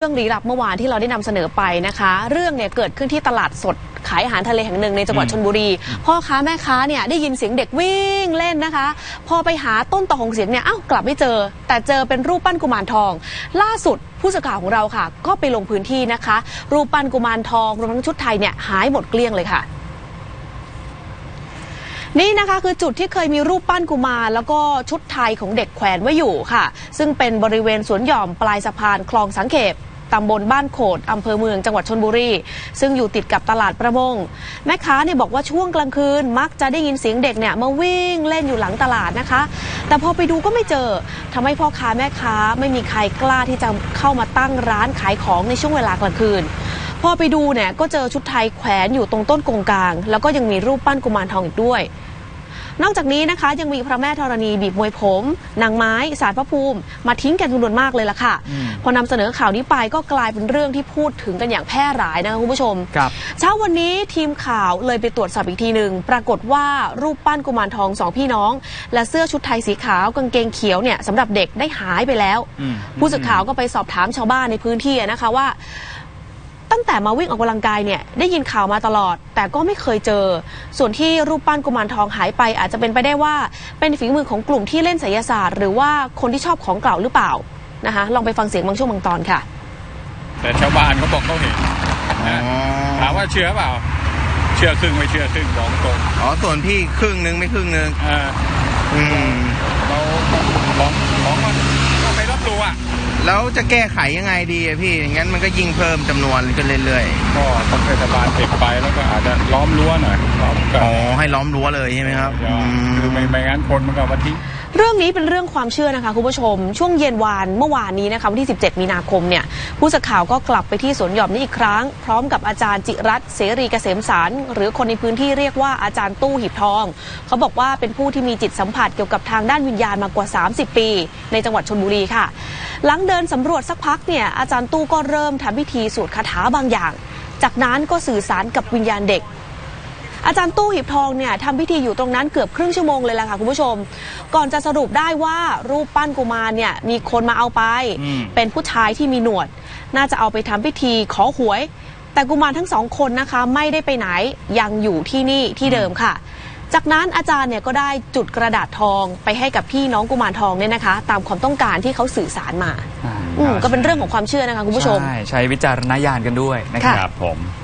เรื่องลี้ลับเมื่อวานที่เราได้นำเสนอไปนะคะ เรื่องเนี่ยเกิดขึ้นที่ตลาดสดขายอาหารทะเลแห่งหนึ่งในจังหวัดชนบุรี พ่อค้าแม่ค้าเนี่ยได้ยินเสียงเด็กวิ่งเล่นนะคะ พอไปหาต้นต่อของเสียงเนี่ยอ้าวกลับไม่เจอ แต่เจอเป็นรูปปั้นกุมารทอง ล่าสุดผู้สื่อข่าวของเราค่ะ ก็ไปลงพื้นที่นะคะ รูปปั้นกุมารทองรวมทั้งชุดไทยเนี่ยหายหมดเกลี้ยงเลยค่ะนี่นะคะคือจุดที่เคยมีรูปปั้นกุมารแล้วก็ชุดไทยของเด็กแขวนไว้อยู่ค่ะ ซึ่งเป็นบริเวณสวนหย่อมปลายสะพานคลองสังเขป ตำบลบ้านโขดอำเภอเมืองจังหวัดชนบุรี ซึ่งอยู่ติดกับตลาดประมง แม่ค้าเนี่ยบอกว่าช่วงกลางคืน มักจะได้ยินเสียงเด็กเนี่ยมาวิ่งเล่นอยู่หลังตลาดนะคะ แต่พอไปดูก็ไม่เจอทำให้พ่อค้าแม่ค้าไม่มีใครกล้าที่จะเข้ามาตั้งร้านขายของในช่วงเวลากลางคืนพอไปดูเนี่ยก็เจอชุดไทยแขวนอยู่ตรงต้นกงกลาง แล้วก็ยังมีรูปปั้นกุมารทองอีกด้วย นอกจากนี้นะคะยังมีพระแม่ธรณีบีบมวยผมนางไม้สารพระภูมิ มาทิ้งกันจำนวนมากเลยล่ะค่ะ พอนำเสนอข่าวนี้ไปก็กลายเป็นเรื่องที่พูดถึงกันอย่างแพร่หลายนะคะคุณผู้ชม ครับเช้าวันนี้ทีมข่าวเลยไปตรวจสอบอีกทีหนึ่งปรากฏว่ารูปปั้นกุมารทองสองพี่น้อง และเสื้อชุดไทยสีขาวกางเกงเขียวเนี่ยสำหรับเด็กได้หายไปแล้ว อืม ผู้สื่อข่าวก็ไปสอบถามชาวบ้านในพื้นที่นะคะว่า ตั้งแต่มาวิ่งออกกำลังกายเนี่ยได้ยินข่าวมาตลอด แต่ก็ไม่เคยเจอ ส่วนที่รูปปั้นกุมารทองหายไป อาจจะเป็นไปได้ว่าเป็นฝีมือของกลุ่มที่เล่นไสยศาสตร์ หรือว่าคนที่ชอบของเก่าหรือเปล่านะคะลองไปฟังเสียงบางช่วงบางตอนค่ะ แต่ชาวบ้านเขาบอกเขาเห็นนะถามว่าเชื่อเปล่า เชื่อครึ่งไม่เชื่อครึ่งบอกตรงอ๋อส่วนพี่ครึ่งหนึ่งไม่ครึ่งหนึ่งเอออืมเราของของมันก็ไม่รับรู้อะ แล้วจะแก้ไขยังไงดีอะพี่อย่างนั้นมันก็ยิ่งเพิ่มจำนวนขึ้นเรื่อยก็ต้องเทศบาลเก็บไปแล้วก็อาจจะล้อมรั้วหน่อยล้อมๆกัอ๋อให้ล้อมรั้วเลยใช่ไหมครับอืมคือไม่ไม่งั้นคนมันก็มาทิ้ง เรื่องนี้เป็นเรื่องความเชื่อนะคะคุณผู้ชม ช่วงเย็นวานเมื่อวานนี้นะคะวันที่ 17 มีนาคมเนี่ยผู้สื่อข่าวก็กลับไปที่สวนหย่อมนี้อีกครั้ง พร้อมกับอาจารย์จิรัตน์เสรีเกษมสาร หรือคนในพื้นที่เรียกว่าอาจารย์ตู้หีบทอง เขาบอกว่าเป็นผู้ที่มีจิตสัมผัสเกี่ยวกับทางด้านวิญญาณมากว่า 30 ปี ในจังหวัดชนบุรีค่ะ หลังเดินสำรวจสักพักเนี่ยอาจารย์ตู้ก็เริ่มทำพิธีสวดคาถาบางอย่าง จากนั้นก็สื่อสารกับวิญญาณเด็กอาจารย์ตู้หีบทองเนี่ยทำพิธีอยู่ตรงนั้นเกือบครึ่งชั่วโมงเลยแหละค่ะคุณผู้ชม ก่อนจะสรุปได้ว่ารูปปั้นกุมารเนี่ยมีคนมาเอาไปอืมเป็นผู้ชายที่มีหนวด น่าจะเอาไปทำพิธีขอหวย แต่กุมารทั้งสองคนนะคะไม่ได้ไปไหนยังอยู่ที่นี่ที่เดิมค่ะ จากนั้นอาจารย์เนี่ยก็ได้จุดกระดาษทองไปให้กับพี่น้องกุมารทองเนี่ยนะคะ ตามความต้องการที่เขาสื่อสารมาอืมก็เป็นเรื่องของความเชื่อนะคะคุณผู้ชม ใช่ใช้วิจารณญาณกันด้วยนะครับค่ะครับผม